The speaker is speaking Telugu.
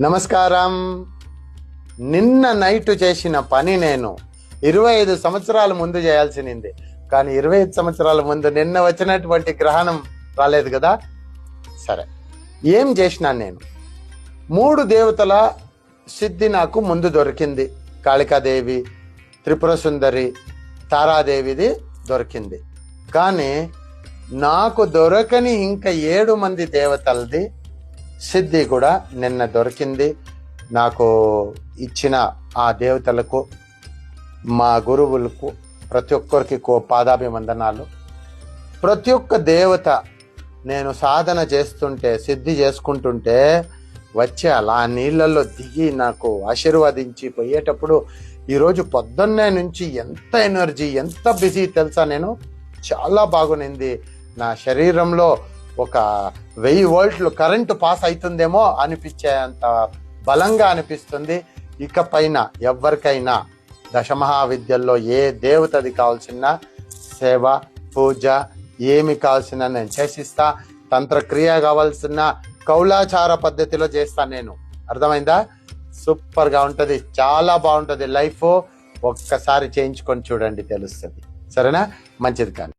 నమస్కారం. నిన్న నైట్ చేసిన పని నేను ఇరవై ఐదు సంవత్సరాల ముందు చేయాల్సింది కానీ ఇరవై ఐదు సంవత్సరాల ముందు నిన్న వచ్చినటువంటి గ్రహణం రాలేదు కదా? సరే. ఏం చేసినా నేను? మూడు దేవతల సిద్ధి నాకు ముందు దొరికింది. కాళికాదేవి త్రిపుర సుందరి తారాదేవిది దొరికింది. కానీ నాకు దొరకని ఇంకా ఏడు మంది దేవతలది సిద్ధి కూడా నిన్న దొరికింది. నాకు ఇచ్చిన ఆ దేవతలకు మా గురువులకు ప్రతి ఒక్కరికి కో పాదాభివందనాలు. ప్రతి ఒక్క దేవత నేను సాధన చేస్తుంటే సిద్ధి చేసుకుంటుంటే వచ్చే అలా నీళ్ళల్లో దిగి నాకు ఆశీర్వదించి పోయేటప్పుడు ఈరోజు పొద్దున్నే నుంచి ఎంత ఎనర్జీ ఎంత బిజీ తెలుసా నేను? చాలా బాగునింది. నా శరీరంలో ఒక వెయ్యి వోల్ట్లు కరెంటు పాస్ అవుతుందేమో అనిపించేంత బలంగా అనిపిస్తుంది. ఇక పైన ఎవరికైనా దశమహావిద్యల్లో ఏ దేవతది కావాల్సిన సేవ పూజ ఏమి కావాల్సిన నేను చేసిస్తా తంత్రక్రియ కావాల్సిన కౌలాచార పద్ధతిలో చేస్తాను నేను. అర్థమైందా? సూపర్గా ఉంటుంది చాలా బాగుంటుంది. లైఫ్ ఒక్కసారి చేయించుకొని చూడండి తెలుస్తుంది. సరేనా? మంచిది కానీ.